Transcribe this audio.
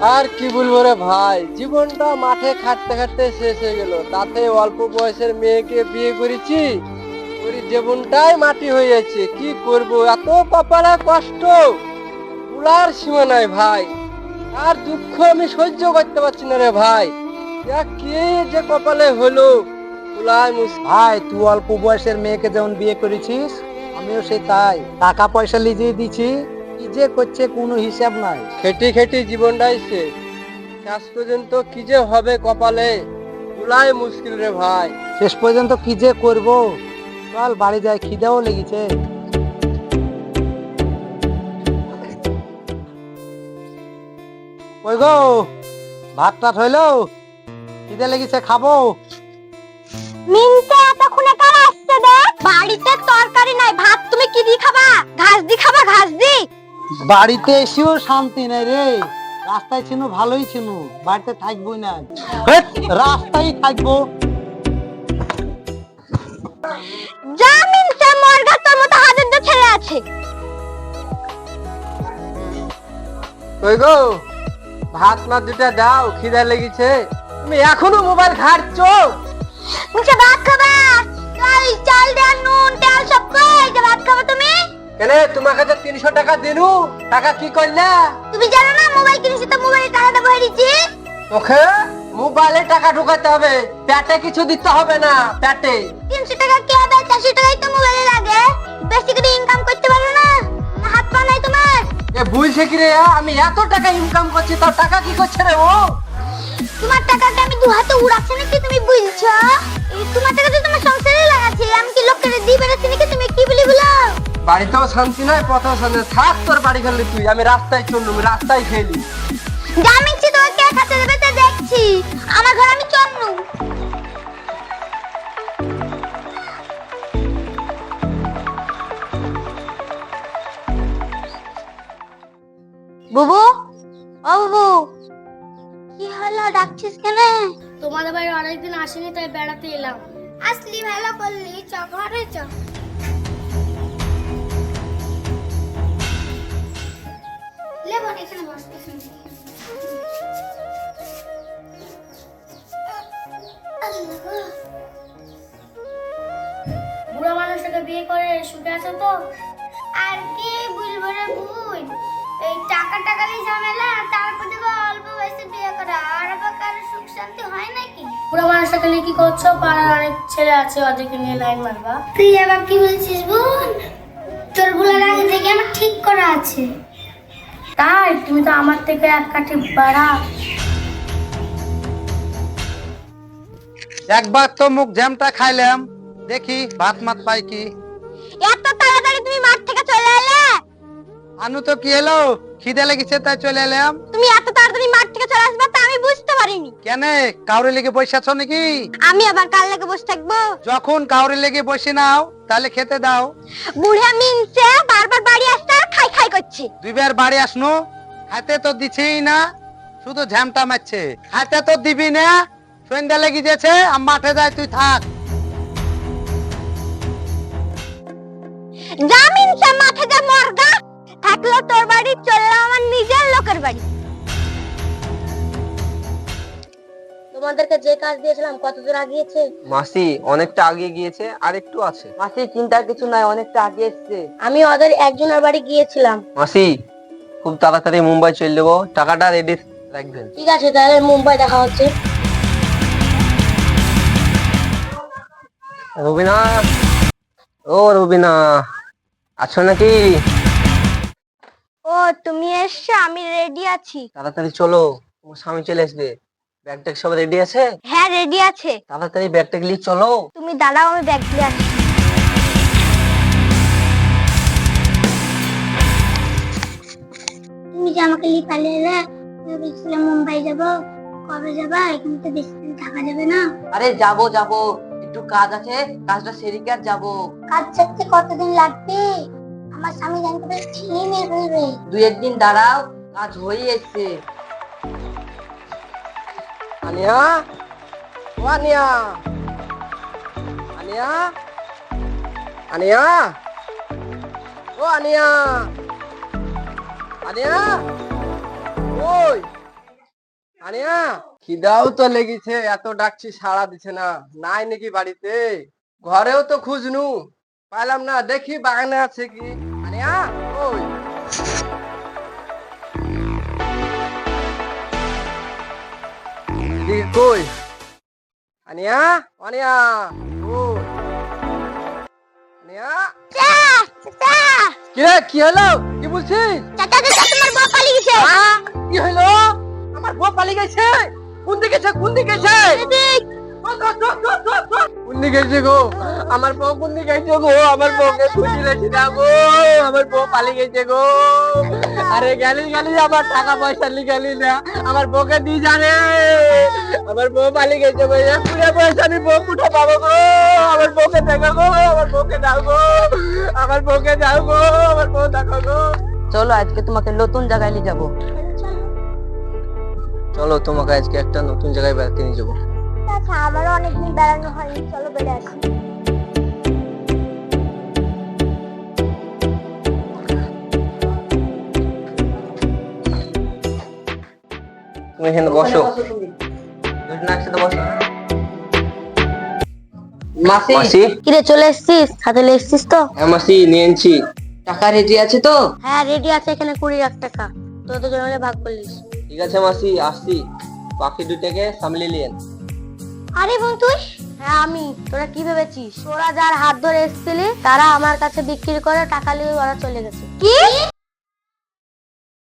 আর কি বলব রে ভাই? জীবনটা মাঠে খাটতে খাটতে শেষ হয়ে গেল। তাতে অল্প বয়সের মেয়েকে বিয়ে করেছি ওর জীবনটাই মাটি হয়ে যাচ্ছে কি করব? এত কপালে কষ্ট। পুলার সীমা নাই ভাই। আর দুঃখ আমি সহ্য করতে পারছি না রে ভাই। কে যে কপালে হলো ভাই, তুই অল্প বয়সের মেয়েকে যেমন বিয়ে করেছিস, আমিও সে তাই। টাকা পয়সা লিজিয়ে দিছি যে করছে কোনো হিসাব নাই। খেটি খেটি জীবনটাই শেষ। শেষ পর্যন্ত কি যে হবে কপালে পুলাই মুশকিল রে ভাই। শেষ পর্যন্ত কি যে করব? চল বাড়ি যাই খিদেও লেগেছে। ওই গো? ভাত টাত হইল? খিদে লেগেছে খাব? মিনতে এতক্ষণে কার আসছে দেখ? বাড়িতে তরকারি নাই ভাত তুমি কি দি খাবা? ঘাস দি খাবা ঘাস দি। বাড়িতে এসেও শান্তি নেই রে। রাস্তায় ছিল ভালোই ছিল বাড়িতে থাকবোই না। রাস্তায় থাকব। যা মিনতে মর্গা তোর মতো হাজার ছেলে আছে। কই গো? ভাত না দুটা দাও খিদা লেগেছে। তুমি এখনও মোবাইল ঘাটছো? ভাত খাবা? চাল চাল ডাল নুন তেল সব কই? যে ভাত খাবা তুমি? কেন তোমার কাছে তিনশো টাকা দিনু টাকা কি করলে? তুমি জানো না মোবাইল কিনেছি তো মোবাইলে টাকাটা ভরে দিচ্ছি? ওকে মোবাইলে টাকা ঢুকাতে হবে প্যাটে কিছু দিতে হবে না প্যাটে। তিনশো টাকা কে হবে চারশো টাকাই তো মোবাইলে লাগে। বেশি করে ইনকাম করতে পারো না হাত পা নাই তোমার। এ বুঝছে কি রে আমি এত টাকা ইনকাম করছি তার টাকা কি করছে রে ও? তোমার টাকাকে আমি দু হাতে উড়াচ্ছি নাকি তুমি বুঝছ? তোমার টাকা তো তোমার সংসারে লাগাচ্ছি বাড়িতেও শান্তি নাই পথেও শান্তি থাক তোর বাড়ি খেললি তুই আমি রাস্তায় চললুম রাস্তায় খেলি। জামিনছি তোমাকে কে খাতে দেবে তা দেখছি। আমার ঘর আমি চন্নু বুবু? ও বুবু কি হলো ডাকছিস কেন? তোমাদের বাড়ি অনেকদিন আসেনি তাই বেড়াতে এলাম। আসলি ভালো করলি চ ঘরে চ। লেবন এখানে বসতে বুড়ো মানুষটাকে বিয়ে করে সুখে আছো তো? আর কি বলব রে ভুল এই টাকা টাকালি ঝামেলা তারপর দেবো অল্প বয়সে বিয়ে করা আর আবার কারও সুখ শান্তি হয় নাকি? বুড়ো মানুষটাকে নিয়ে কি করছ? পাড়ার অনেক ছেলে আছে ওদেরকে নিয়ে লাইন মারবা। তুই আবার কি বলছিস বোন তোরগুলার আগে থেকে আমার ঠিক করা আছে। তাই তুমি তো আমার থেকে এক কাঠি বাড়া। একবার তো মুখ জ্যামটা খাইলাম দেখি ভাত মাত পাই কি। এত তাড়াতাড়ি তুমি মাঠ থেকে চলে এলে? আনু তো কি এলো? খিদে লেগেছে তাই চলে এলাম। তুমি এত তাড়াতাড়ি মাঠ থেকে চলে আসবে তা আমি বুঝতে পারিনি। কেন? কাউরে লেগে বসে আছো নাকি? আমি আবার কাল লেগে বসে থাকব? যখন কাউরে লেগে বসে নাও তাহলে খেতে দাও। বুড়া মিনছে বারবার বাড়ি আসছে খাই করছে। দুইবার বাড়ি আসনো হাতে তো দিছেই না শুধু ঝ্যামটা মারছে। হাতে তো দিবি না সন্ধ্যা লেগে গেছে আর মাঠে যায় তুই থাক। জামিন মিনছে মাঠে যা মরগা থাকল তোর বাড়ি চলল আমার নিজের লোকের বাড়ি। তোমাদেরকে যে কাজ দিয়েছিলাম কত দূর আগিয়েছে? মাসি অনেকটা আগিয়ে গিয়েছে আর একটু আছে। মাসি চিন্তার কিছু নাই অনেকটা আগে এসছে। আমি ওদের একজনের বাড়ি গিয়েছিলাম। মাসি খুব তাড়াতাড়ি মুম্বাই চলে যাব। টাকাটা রেডি রাখবেন ঠিক আছে তাহলে মুম্বাই দেখা হচ্ছে। রবিনা ও রবিনা আছো নাকি? ও তুমি এসছো আমি রেডি আছি। তাড়াতাড়ি চলো তোমার স্বামী চলে আসবে। ব্যাগ ট্যাগ সব রেডি আছে? হ্যাঁ রেডি আছে। তাড়াতাড়ি ব্যাগ ট্যাগ নিয়ে চলো। তুমি দাঁড়াও আমি ব্যাগ দিয়ে আসছি। তুমি যে আমাকে নিয়ে পালিয়ে এলে ভেবেছিলাম মুম্বাই যাব কবে যাবা? এখানে তো বেশি দিন থাকা যাবে না। আরে যাব যাব। একটু কাজ আছে কাজটা সেরিকে আর যাব? কাজ ছাড়তে কতদিন লাগবে? আমার স্বামী জানতে পারলে ছিঁড়ে মেরে ফেলবে দুই একদিন দাঁড়াও কাজ হয়ে এসছে। আনিয়া? ও আনিয়া? আনিয়া? আনিয়া? ও আনিয়া? আনিয়া? ওই। আনিয়া? খিদাও তো লেগেছে, এত ডাকছি, সাড়া দিছে না। নাই নাকি বাড়িতে? ঘরেও তো খুঁজনু। পাইলাম না, দেখি বাগানে আছে কি। আনিয়া? ওই। কই? আনিয়া? আনিয়া? কি রে কি হলো? কি বলছিস? আহ, কি হলো? আমার পালিয়ে গেছে? কোন দিকে গেছে? কোন দিকে গেছে? গেছে গো? আমার বউ কোন দিকে গেছে গো? আমার বউকে রেখে দাও গো। আমার বউ পালিয়ে গেছে গো। আরে গেলি গেলি আমার টাকা পয়সা লি গেলি না। আমার বউকে দিয়ে জানে। আমার বউ পালিয়ে গেছে গো। পয়সা আমি বউ কুঠে পাবো গো? আমার বউকে দেখো গো। আমার বউকে দাও গো। আমার বউকে দাও গো। আমার বউ দেখো গো। চলো আজকে তোমাকে নতুন জায়গায় নিয়ে যাব। চলো তোমাকে আজকে একটা নতুন জায়গায় বেড়াতে নিয়ে যাব। আচ্ছা আমারও অনেকদিন বেড়ানো হয়নি চলো বেড়ে আসি। তুমি এখানে বসো। দুজন একসাথে বসো। মাসি। মাসি? কিরে চলে এসছিস? হাতে এসছিস তো। হ্যাঁ মাসি নিয়ে টাকা রেডি আছে তো? হ্যাঁ রেডি আছে এখানে কুড়ি লাখ টাকা। তো ভাগ করলিস ঠিক আছে মাসি আসছি। বাকি দুটাকে সামলে নিয়েন আরে বন্তুষ হ্যাঁ আমি। তোরা কি ভেবেছিস? তোরা যার হাত ধরে এসেছিলি, তারা আমার কাছে বিক্রি করে টাকা নিয়ে ওরা চলে গেছে। কি?